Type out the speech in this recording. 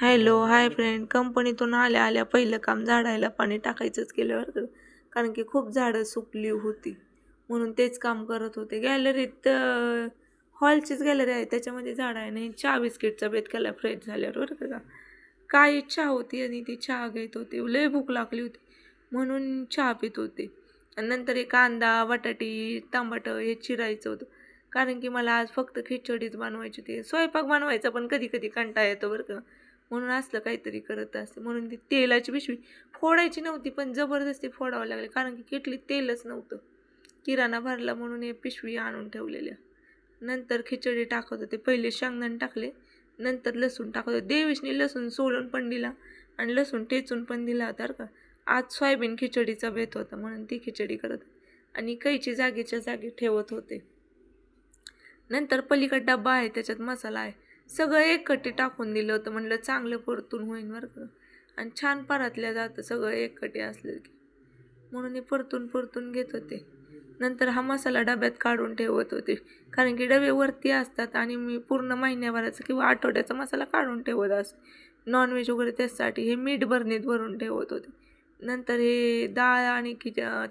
Hello hi friend. कंपनीतून आल्या आल्या पहिलं काम झाडायला पाणी टाकायचंच केलं कारण की खूप झाडं सुकली होती. म्हणून तेच काम करत होते. गॅलरीत हॉलचीच गॅलरी आहे. त्याच्यामध्ये झाड आहे नाही चहा बिस्किटचा बेत केला फ्रेश झाल्यावर बरं का. काय इच्छा होती आणि ती चहा घेत होती. लय भूक लागली होती. म्हणून चहा पित होते. आणि नंतर हे कांदा बटाटी टमाटं हे चिरायचं होतं. कारण की मला आज फक्त खिचडीच बनवायची होती. स्वयंपाक बनवायचा पण कधी कधी कंटाळा येतो बरं का. म्हणून असलं काहीतरी करत असते. म्हणून ती तेलाची पिशवी फोडायची नव्हती पण जबरदस्ती फोडावं लागले. कारण की किटली तेलच नव्हतं. किराणा भरला म्हणून हे पिशवी आणून ठेवलेल्या. नंतर खिचडी टाकत होते. पहिले शेंगदाणे टाकले नंतर लसूण टाकत होते. देवीशने लसूण सोलून पण दिला आणि लसूण ठेचून पण दिला होता का. आज सोयाबीन खिचडीचा बेत होता म्हणून ती खिचडी करत आणि कैची जागेच्या जागी ठेवत होते. नंतर पलीकडे डब्बा आहे त्याच्यात मसाला आहे. सगळं एकखट्टी टाकून दिलं होतं. म्हणलं चांगलं परतून होईन बरं का. आणि छान परातल्या जातं. सगळं एकखट्टी असलं की. म्हणून हे परतून परतून घेत होते. नंतर हा मसाला डब्यात काढून ठेवत होते. कारण की डबे वरती असतात आणि मी पूर्ण महिन्याभराचा किंवा आठवड्याचा मसाला काढून ठेवत असते नॉनव्हेज वगैरे त्यासाठी हे मीठ भरणीत भरून ठेवत होते. नंतर हे डाळ आणि खिच